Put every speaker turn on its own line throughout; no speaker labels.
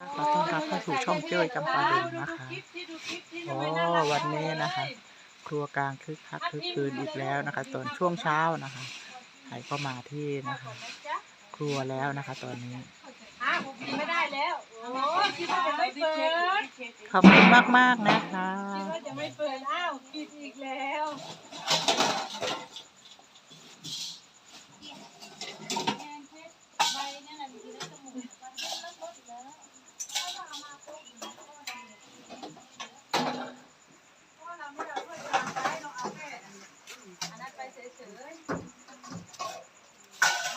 ขอต้อนรับเข้าสู่ช่องเจ้ยจำปาดงนะคะโอ้วันนี้นะคะ ครัวกลางคึกคักคึกคืนอีกแล้วนะคะ ตอนช่วงเช้านะคะใครก็มาที่นะคะ ครัวแล้วนะคะ ตอนนี้
อ้าวกินไม่ได้แล้วโอ้คิดว่าจะไม่เปิด
ขอบคุณมากๆนะคะ
คิดว่าจะไม่เปิดอ้าวกินอีกแล้ว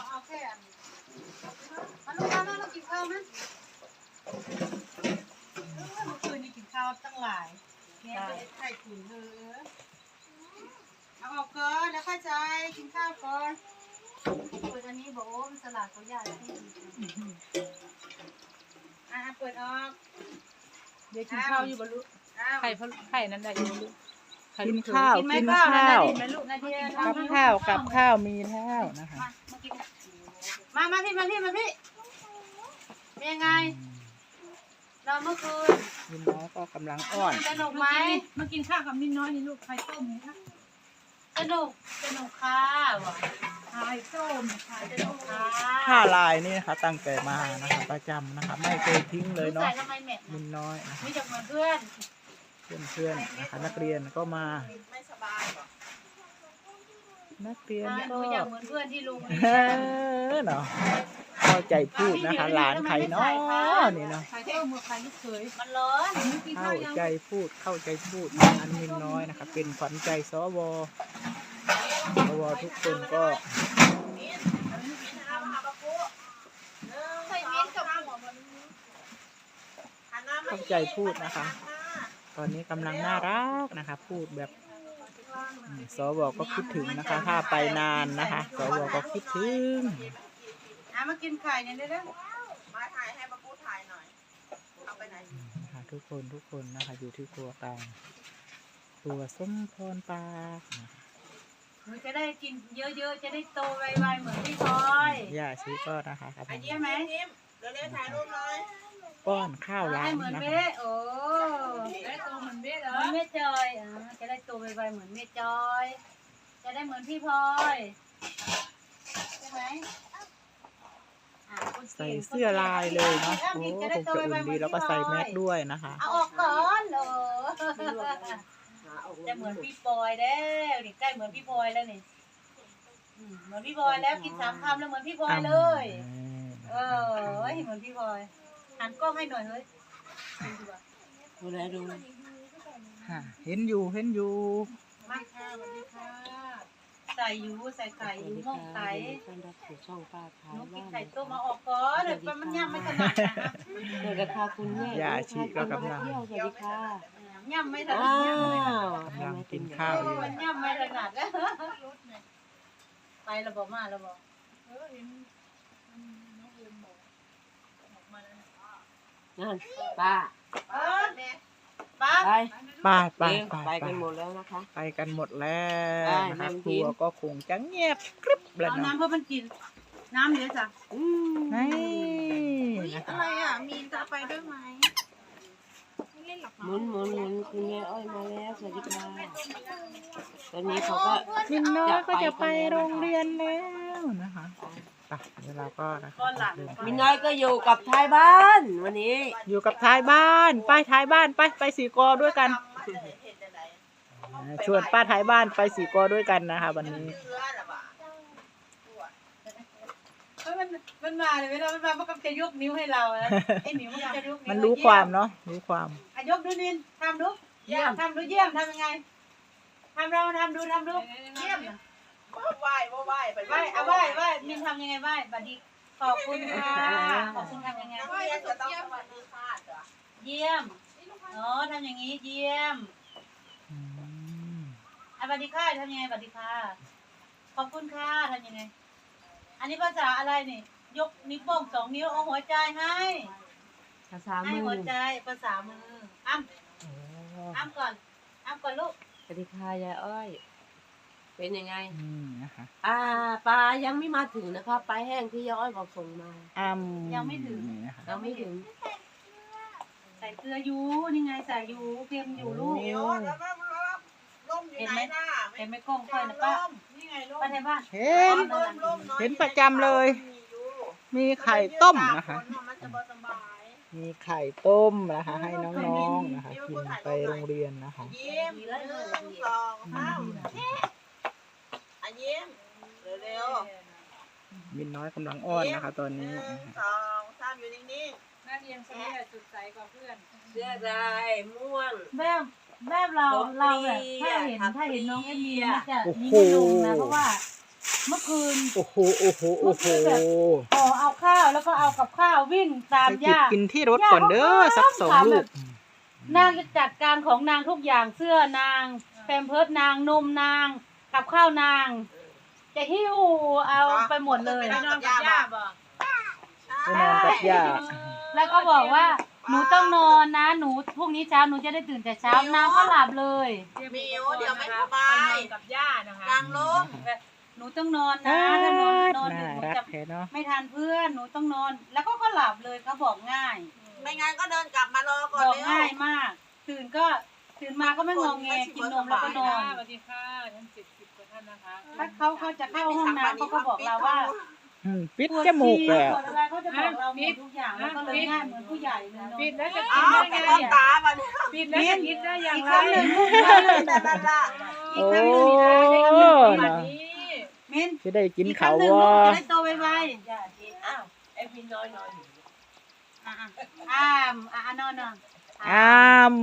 เอาแค่อันนี้มาลูกมาเรากินข้าวไหมเมื่อคืน นี้กินข้าวตั้งหลายแม่ไปไข่ตุ๋นเธอเอาออกก่อนแล้วค่อยใจกินข้าวก่อนเปิดอันนี้บอกโอ้มันสลัดเขาใหญ่ที่อะเปิดออก
เดี๋ยวกินข้าวอยู่บรรลุ
อ้าว
ไข่พะไข่นั้นได้อยู่บรรลุไข่
กิน
ลูกเขย
ข้าว
กินไหม
กิน
ข้าว
ข้าว
กินไหมลูกนาที
กับข้าวกับข้าวมีแล้วนะคะ
มามาพี่มาพี่มาพี่เป็นยังไงน อนเมื่อคืน
ยินน้อยก็กำลังอ้อน
สนุกไหม
มากินข้าวกับมิ้นน้อยนี่ลูกไข่ต้มนี่นะ
สนุกสนุกค่ะว่ะ
ไข่ต้มไข่
ส
ต้
นุ
ม
กค่ะ
ผ้าลายนี่นะคะ ตั้งแต่มานะคะ ประจำนะคะ ไม่เคยทิ้งเลยเนาะ
ใส่ทำไมแม่
มินน้อยนะคะ
มีจากเหมือนเพื่อน
เพื่อนๆนะคะนักเรียนก็มา
ไม่สบายหรอ
นักเรียน
ดู
ก็
จากเหมือนเพื่อนที่ลุง
เออเนาะเข้าใจพูดนะคะหลานใครเนาะนี่เนาะ
ไข่ต้มกับไข่ลูกเขย
มันร้อน
กิน
เข้า
ข้าวยัง
ใจพูดเข้าใจพูดอันมินน้อยนะคะ เป็นขวัญใจสวสวทุกคนก็
ใส่เม็ดกับหัวมัน
เข้าใจพูดนะคะ ตอนนี้กำลังน่ารักนะคะ พูดแบบอืม สวก็คิดถึงนะคะ ถ้าไปนานนะคะ สวก็คิดถึง
อะมากินไข่เนี่ยได้แล้ว
มาถ่ายให้มาพูดถ่ายหน่อย เอาไปไหน
นะคะทุกคนทุกคนนะคะ อยู่ที่ครัวกลางครัวส้มพรปากนะคะ
หนูจะได้กินเยอะๆ จะได้โตไวๆเหมือนพี่พลอย
ย่าชีก็นะคะกำ
ไอ้
ลัง
ยิ้มไหมยิ้มเร็วๆถ่ายรูปหน่อย
ป้อนข้าวร้า
ให้
น
เหมือน
นะคะ
เบ้โอ้ จะได้โตไวๆเหมือนแม่จอย จะได้เหมือนพี่พลอยใช่ไหมอะคนก่ง
ใส่เสื้อลายเลยเนาะ
อ้าว
โอ้
นี่
ค
จะ
ง
ได้
จะ
โต
อุ่น
ไวๆเหมื
ดี
อน
แล้วก็
พี่พล
ใส่
อ
แมส
ย
ด้วยนะคะ
เอาออกก่อนโอ้จะเหมือนพี่พลอยแล้วนี่ใกล้เหมือนพี่พลอยแล้วนี่อืมเหมือนพี่พลอยแล้วกินสามคำแล้วเหมือนพี่พลอยเลย เออเฮ้ยเหมือนพี่พลอยหันกล้องให้หน่อยเฮ้ย
ดูแลดู
ค่ะ เห็นอยู่เห็นอยู่
มาค่ะสวัสดีค่ะใส่ยูใส่ไข่ยูม่องไข่
ต้อนรับสู่ช่องป้าขาย
หนูกิน
บ้าน
ไข่ต้มมาออกก่อนเดี๋ยวมันย่ำไม่ถนัดนะ
สวัสดีค่ะคุณแม่
ย่าชีก็กำลัง
เที่ยวสวัสดีค่ะ
ย่ำไม่ถนั
อ้า
ดย่ำไม่ถนัด
ว
กำลังกินข้าวอยู่
มันย่ำไม่ถนัดแล้วไประบบมาระบบ
นั่นป้า
เออป้า
ไป
ไปไป
เร็ว
ไป
ไปกันหมดแล้วนะคะ
ไปกันหมดแล้ว
ได้
นะคะ
แม่
ค
พิ
รั
มพ์
วก็คงจะเงียบกริบแล้ว
เอา
เนาะ
น้ำเพื่อมันกิน น้ำเดี๋ยวจ้ะ
อืม
นี่นะคะ
อะไรอะ มีนจะไปด้วยไหม
หมุนหมุนหมุนคุณแม่อ้อยมาแล้วสวัสดีค่ะตอนนี้เขาก็
มินน้อยก็จะไปโรงเรียนแล้วนะคะ ไปเดี๋ยวเราก็นะคะเดินทาง
มินน้อยก็อยู่กับท้ายบ้านวันนี้
อยู่กับท้ายบ้านไปท้ายบ้านไปไปสีกอด้วยกันชวนป้าท้ายบ้านไปสีกอด้วยกันนะคะ วันนี้
เฮ้ยมันมันมาเลยเวลามันมามันก็จะยกนิ้วให้เรานะไอ้หมิวมันก็จะยกนิ้ว
มันรู้ความเนาะรู้ความ
อะยกดูนินทำดูเยี่ยม ทำดูเยี่ยมทำยังไงทำเราทำดูทำดูเยี่ยม
ไหว้ไหว้ไป
ไหว้เอาไหว้ไหว้มินทำยังไงไหว้บัดดี ขอบคุณค่ะ ขอบคุณทำยังไง
ไหว้จะต้องสวัสดีค่ะเหรอ
เยี่ยมอ๋อทำอย่างนี้เยี่ยม
อืม
อะบัดดีค่ะทำยังไงบัดดีค่ะ ขอบคุณค่ะทำยังไง อันนี้ภาษาอะไรนี่ ยกนิ้วโป้งสองนิ้วเอาหัวใจให้
ภาษา
ให้
มือ
หัวใจภาษามืออ้ำ
โอ้
อ้ำก่อนอ้ำก่อนลูก
สวัสดีค่ะยายอ้อย เป็นยังไง
อืมนะคะ
อ่าปลายังไม่มาถึงนะคะปลาแห้งที่ยายอ้อยบอกส่งมา
อ้ำนี่นะคะ
เราไม่ถึง
ลืออยู่นี่ไงใส่อยู่เตรียมอยู่ลูก
โอ้
เห็นไหมเห็นไหมกล้องค่อยนะป้าป้าในบ้าน
เห็น เห็นประจำเลย มีไข่ต้มนะคะ มีไข่ต้มนะคะ ให้น้องๆนะคะกินไปโรงเรียนนะคะ
ยิ้มหนึ่งสองสามอะ ยิ้มเร็ว
มินน้อยกำลังอ้อนนะคะ ตอน
ๆห
นี้
นึ่งสองสามอยู่นิ่ง
น่าเรียนสมัยจุดใสกว่าเพื่อน
เสื้อลายม่วง
แบบแบบเรา
ผม
เราแบบ
ดี
ถ้าเห็น
อะ
ถ้าเห็นน้องเอ็มมี
อะ
น่าจะมีไม่ลงนะเพราะว่า เมื่อคืน
โอ้โห โอ้โห โอ้โห
พอเอาข้าวแล้วก็เอากับข้าววิ่งตาม
ไปจิบ
ย่า
กินที่รถก่อนเด้อสักสองลูก
นางจะจัดการของนางทุกอย่างเสื้อนางแปมเพิร์ดนางนมนาง กับข้าวนาง จะหิ้วเอาไปหมดเลย
ไปนอนกับย่าบอก
ไปนอนกับย่า
แล้วก็บอกว่าหนูต้องนอนนะหนูพรุ่งนี้เช้าหนูจะได้ตื่นแต่เช้านางก็หลับเลย
มิวเดี๋ยวไม่สบา
ไปนอยนกับย่านะคะ
กลางลม
หนูต้องนอนนะถ้านอนนอนดึ
น่าก
หนู
รัก
จะ
แท้เนาะ
ไม่ทันเพื่อนหนูต้องนอน แล้วก็ก็หลับเลยเขาบอกง่าย
ไม่งั้นก็เดินกลับมารอก่
บ
อน
อก
เร็ว
ง่ายมาก ตื่นก็ ตื่นมาก็ไม่งองแงกินนมแล้วก็นอน
สวัสดีค่ะทั้งสิบสิบกว่าท่านนะคะ
ถ้าเขาเขาจะเข้าห้องน้ำเขาก็บอกเราว่า
อืมปิดจมูกแล้ว
ปวดอะไรเขาจะบอกเราหมดทุกอย่างแล้วก็เลยง่ายเหมือนผู้ใหญ่เลยเนาะ
ปิดแล้วจะ
อ้า
กิน
ว
ได้
ไป
ไง
รอบตามาเนี่ย
ปิดแล้วจะกินได้อย่าง
อีก
ไร
ครั้งหนึ่งลูกอีกครั้งหนึ่ง
แต่ละละ
โอ้
วัน
เนาะ
นี้
มิน
จะได้กิน
อีกค
เขา
รั้งหนึ่ง
ว
ลูกะจะได้โตไว
ย่าทีอ้าวไอ้พี่น้อยนอนอยู่
ๆอะๆอ้ามอะนอนนอน
อ้าม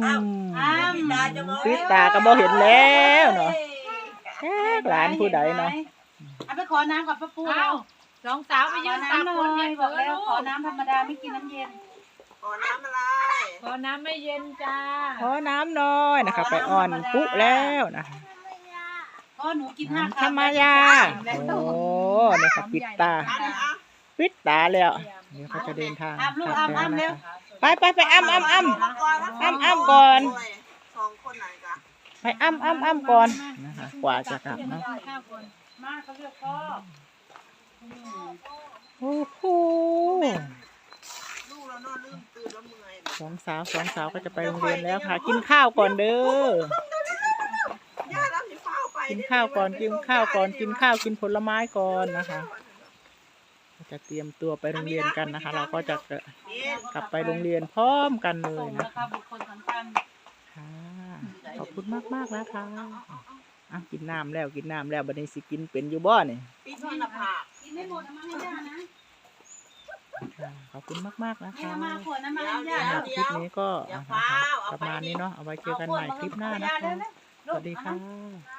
อ้าม
ตาจะมอง
ปิดตาก็บ่เห็นแล้วเนาะแค่หลานผู้ใดเนาะ
เอาไปขอน้ำกับป้าปู
เอ้าสองสาวไป
ข
ยื
อน
ตาก
น้ำห
ค
น่
น
อ
เย็
ย
น
บอกแล้วขอน้ำธรรมดาไม่กินน้ำเย็น
ขอน้ำอะไร
ขอน้ำไม่เย็นจ้า
ขอน้ำหน้อยนะคะไปอ่อนปุ๊แล้วนะคะ
เพราะหนูกินห้า
น้ำธรรมยาโอ้นี่ค่ะปิดตา
อันนี้อะ
ปิดตาแล้ว เดี๋ยวเขาจะเดินทาง
อ้ามลูก
กลั
อ้า
บ
ม
แล้ว
อ้าม
นะ
เร็ว
คะ ไปไปไปอ้ำอ้ำอ้ำ
มาก่อนนะ
อ้ำอ้ำก่อน
สองคนไหนกัน
ไปอ้ำอ้ำอ้ำก่อนนะคะกว่าจะกลับเนาะ
ข้าวคน
มาเขาเรียกพ่อ
โอ้โห
ลูกเรานอนลืมตื่นแล้วเมื่อย
สองสาวสองสาวก็จะไปโรงเรียนแล้วค่ะ กินข้าวก่อนเด้อย่า
แล้วสิฟ้าไป
กินข้าวก่อนกินข้าวก่อนกินข้าวกินผลไม้ก่อนนะคะ จะเตรียมตัวไปโรงเรียนกันนะคะ เราก็จะ
นี่
กลับไปโรงเรียนพร้อมกันเล
ส่
ย
ง
นะ
นะคะบุคคลสำคัญ
ค่ะขอบคุณมากมากๆนะคะอะกินน้ำแล้วกินน้ำแล้วบัดนี้สิกินเป็นอยู่บ่เนี่ย
ปิดที่หน้าผาก
กินไม่หมดเอามาให้ย่านะ
ค่ะขอบคุณมากมากๆนะ
ให้
คะ
เอามาขวดน้ำมาให้ย่า
สำห
แล้
รั
ว
บคลิปนี้ก็นะคะประมาณนี้เนาะเอาไว้เจอกันใหม่คลิปหน้านะคะสวัสดีค่ะ
ค่ะ